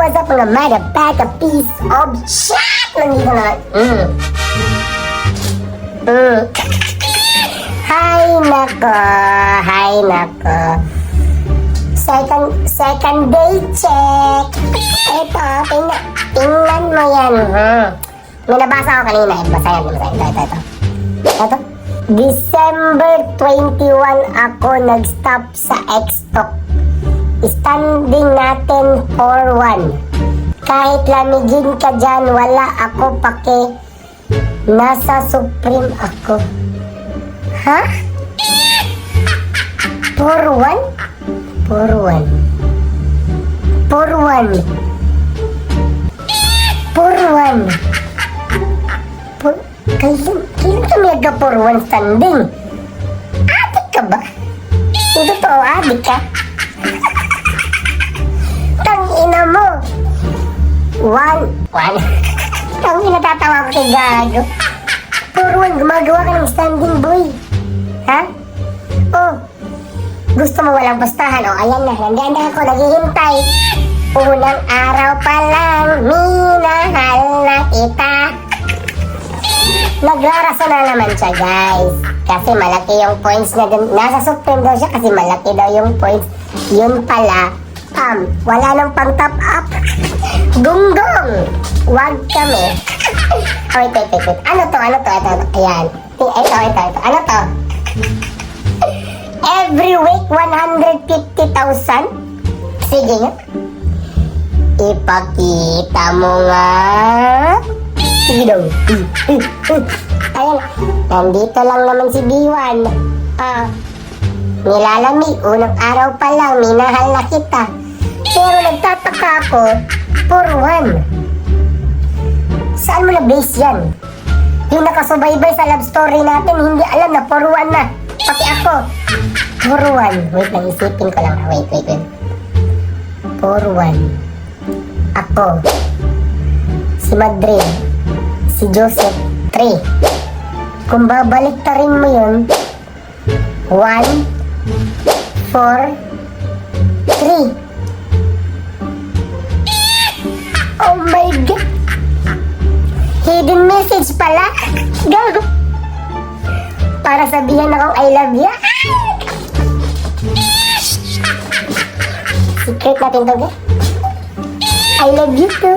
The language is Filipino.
what's up mga motherfucker piece of shit! Nandito na. Mm. Mm. Hi nako, hi nako. Second, second day check. Ito, tingnan, tingnan mo yan. Hmm. May nabasa ako kanina. Eh, basa yan, basa. Ito, ito, ito. Ito. December 21 ako nag-stop sa X-Talk. Standing natin for one. Kahit lamigin ka dyan, wala ako pake. Nasa Supreme ako. Ha? For one? For one. For one. For one. For... Kailan, kailan ka may for one standing? Adik ka ba? Yung totoo, adik ka? One. One. Tang ina tatawa ko kay Gago. One, gumagawa ka ng standing boy. Ha? Oh, gusto mo walang pustahan? O, ayan na. Nandiyan na ako, naghihintay. Unang araw pa lang, minahal na kita. Nagraraso na naman siya, guys. Kasi malaki yung points na dun. Nasa Supreme daw siya kasi malaki daw yung points. Yun pala, um, wala nang pang top up. Gunggong! Wag kami. oh, wait, wait, wait, wait. Ano to? Ano to? Ito. Ayan. Ito, ito, ito. Ano to? Every week, 150,000? Sige nga. Ipakita mo nga. Sige daw. Ayan. Nandito lang naman si Biwan. Ah. Nilalami. Unang araw pa lang, minahal na kita. Pero nagtataka ako, for one. Saan mo na-base yan? Yung nakasubaybay sa love story natin, hindi alam na one na. Pati ako. One. Wait lang, isipin ko lang. Wait, wait, wait. One. Ako. Si Madrid. Si Joseph. Three. Kung babalik rin mo yun, one, four, three. Oh my God! Message pala. Gago. Para sabihan akong I love you. Secret natin to. I love you too.